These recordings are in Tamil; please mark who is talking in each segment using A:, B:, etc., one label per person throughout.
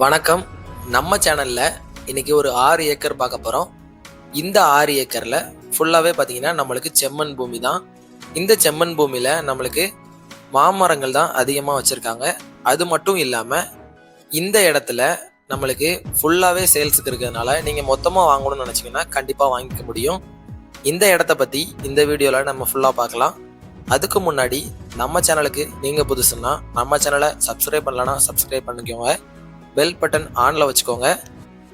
A: வணக்கம். நம்ம சேனலில் இன்றைக்கி ஒரு ஆறு ஏக்கர் பார்க்க போகிறோம் இந்த ஆறு ஏக்கரில் ஃபுல்லாகவே பார்த்திங்கன்னா நம்மளுக்கு செம்மண் பூமி தான். இந்த செம்மண் பூமியில் நம்மளுக்கு மாமரங்கள் தான் அதிகமாக வச்சுருக்காங்க. அது மட்டும் இல்லாமல் இந்த இடத்துல நம்மளுக்கு ஃபுல்லாகவே சேல்ஸுக்கு இருக்கிறதுனால நீங்கள் மொத்தமாக வாங்கணும்னு நினச்சிங்கன்னா கண்டிப்பாக வாங்கிக்க முடியும். இந்த இடத்த பற்றி இந்த வீடியோவில் நம்ம ஃபுல்லாக பார்க்கலாம். அதுக்கு முன்னாடி நம்ம சேனலுக்கு நீங்கள் புதுசுன்னா நம்ம சேனலை சப்ஸ்கிரைப் பண்ணலன்னா சப்ஸ்கிரைப் பண்ணிக்கோங்க. பெல் பட்டன் ஆனில் வச்சுக்கோங்க.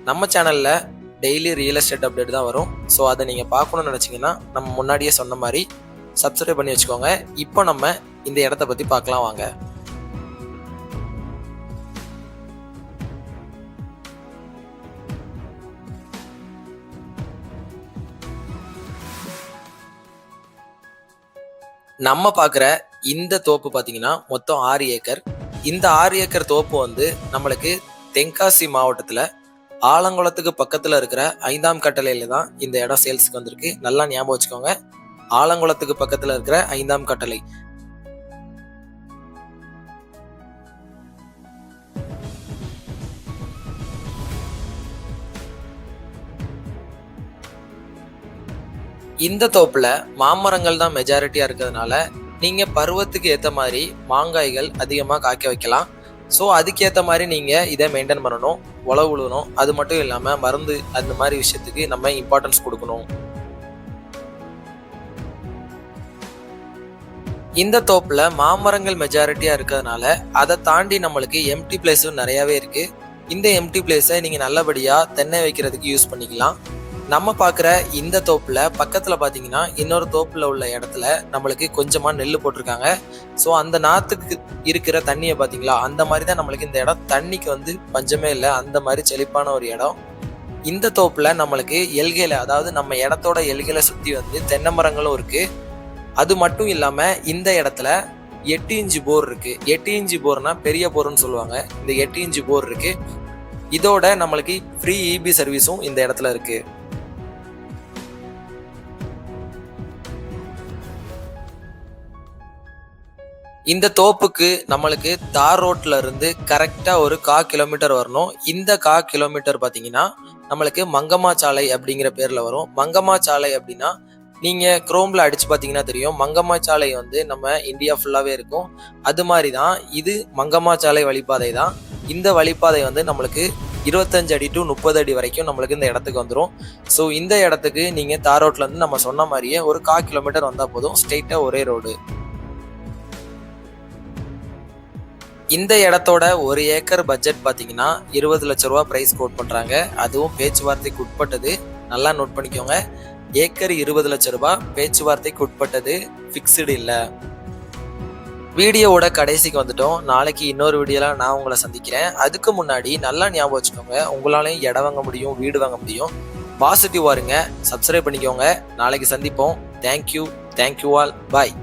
A: நம்ம சேனலில் டெய்லி ரியல் எஸ்டேட் அப்டேட் தான் வரும். ஸோ அதை நீங்கள் பார்க்கணும்னு நினச்சிங்கன்னா நம்ம முன்னாடியே சொன்ன மாதிரி சப்ஸ்கிரைப் பண்ணி வச்சுக்கோங்க. இப்போ நம்ம இந்த இடத்த பற்றி பார்க்கலாம் வாங்க. நம்ம பார்க்குற இந்த தோப்பு பார்த்தீங்கன்னா மொத்தம் ஆறு ஏக்கர். இந்த ஆறு ஏக்கர் தோப்பு வந்து நம்மளுக்கு தென்காசி மாவட்டத்தில் ஆலங்குளத்துக்கு பக்கத்தில் இருக்கிற ஐந்தாம் கட்டளையில தான் இந்த இடம் சேல்ஸுக்கு வந்திருக்கு. நல்லா ஞாபகம் வச்சுக்கோங்க. ஆலங்குளத்துக்கு பக்கத்தில் இருக்கிற ஐந்தாம் கட்டளை. இந்த தோப்புல மாமரங்கள் தான் மெஜாரிட்டியா இருக்கிறதுனால நீங்கள் பருவத்துக்கு ஏற்ற மாதிரி மாங்காய்கள் அதிகமாக காய்க்க வைக்கலாம். ஸோ அதுக்கேற்ற மாதிரி நீங்கள் இதை மெயின்டைன் பண்ணணும். உழவு உழுவணும். அது மட்டும் இல்லாமல் மருந்து அந்த மாதிரி விஷயத்துக்கு நம்ம இம்பார்ட்டன்ஸ் கொடுக்கணும். இந்த தோப்பில் மாமரங்கள் மெஜாரிட்டியாக இருக்கிறதுனால அதை தாண்டி நம்மளுக்கு எம்டி பிளேஸும் நிறையாவே இருக்குது இந்த எம்டி பிளேஸை நீங்கள் நல்லபடியாக தென்னை வைக்கிறதுக்கு யூஸ் பண்ணிக்கலாம். நம்ம பார்க்குற இந்த தோப்புல பக்கத்துல பாத்தீங்கன்னா இன்னொரு தோப்புல உள்ள இடத்துல நம்மளுக்கு கொஞ்சமா நெல் போட்டிருக்காங்க. ஸோ அந்த நாத்துக்கு இருக்கிற தண்ணியை பார்த்தீங்களா அந்த மாதிரி தான் நம்மளுக்கு இந்த இடம். தண்ணிக்கு வந்து பஞ்சமே இல்லை அந்த மாதிரி செழிப்பான ஒரு இடம். இந்த தோப்புல நம்மளுக்கு எல்கையில அதாவது நம்ம இடத்தோட எல்கையில சுத்தி வந்து தென்னை மரங்களும் இருக்கு. அது மட்டும் இல்லாம இந்த இடத்துல எட்டு இன்ச்சு போர் இருக்கு. எட்டு இன்ச்சு போர்னா பெரிய போர்னு சொல்லுவாங்க. இந்த எட்டு இன்ச்சு போர் இருக்கு. இதோட நம்மளுக்கு ஃப்ரீ இபி சர்வீஸும் இந்த இடத்துல இருக்குது இந்த தோப்புக்கு நம்மளுக்கு தார் ரோட்ல இருந்து கரெக்டா ஒரு கா கிலோமீட்டர் வரணும். இந்த கா கிலோமீட்டர் பாத்தீங்கன்னா நம்மளுக்கு மங்கம்மா சாலை அப்படிங்கிற பேர்ல வரும். மங்கம்மா சாலை அப்படின்னா நீங்க குரோம்ல அடிச்சு பாத்தீங்கன்னா தெரியும். மங்கம்மா சாலை வந்து நம்ம இந்தியா ஃபுல்லாவே இருக்கும். அது மாதிரி தான் இது மங்கம்மா சாலை வழிபாதை தான். இந்த வழிபாதை வந்து நம்மளுக்கு இருபத்தஞ்சு அடி டு முப்பது அடி வரைக்கும் நம்மளுக்கு இந்த இடத்துக்கு வந்துடும் ஸோ இந்த இடத்துக்கு நீங்கள் தார் ரோட்ல இருந்து நம்ம சொன்ன மாதிரியே ஒரு கா கிலோமீட்டர் வந்தால் போதும். ஸ்ட்ரெயிட்டாக ஒரே ரோடு இந்த இடத்தோட ஒரு ஏக்கர் பட்ஜெட் பார்த்தீங்கன்னா இருபது லட்ச ரூபா ப்ரைஸ் கோட் பண்ணுறாங்க அதுவும் பேச்சுவார்த்தைக்கு உட்பட்டது. நல்லா நோட் பண்ணிக்கோங்க. ஏக்கர் இருபது லட்ச ரூபா பேச்சுவார்த்தைக்கு உட்பட்டது. ஃபிக்ஸ்டு இல்லை. வீடியோவோட கடைசிக்கு வந்துட்டோம். நாளைக்கு இன்னொரு வீடியோவில் நான் உங்களை சந்திக்கிறேன். அதுக்கு முன்னாடி நல்லா ஞாபகம் வச்சுக்கோங்க. உங்களாலையும் இடம் வாங்க முடியும் வீடு வாங்க முடியும். பாசிட்டிவ் வாருங்க சப்ஸ்கிரைப் பண்ணிக்கோங்க. நாளைக்கு சந்திப்போம். தேங்க்யூ தேங்க்யூ ஆல் பாய்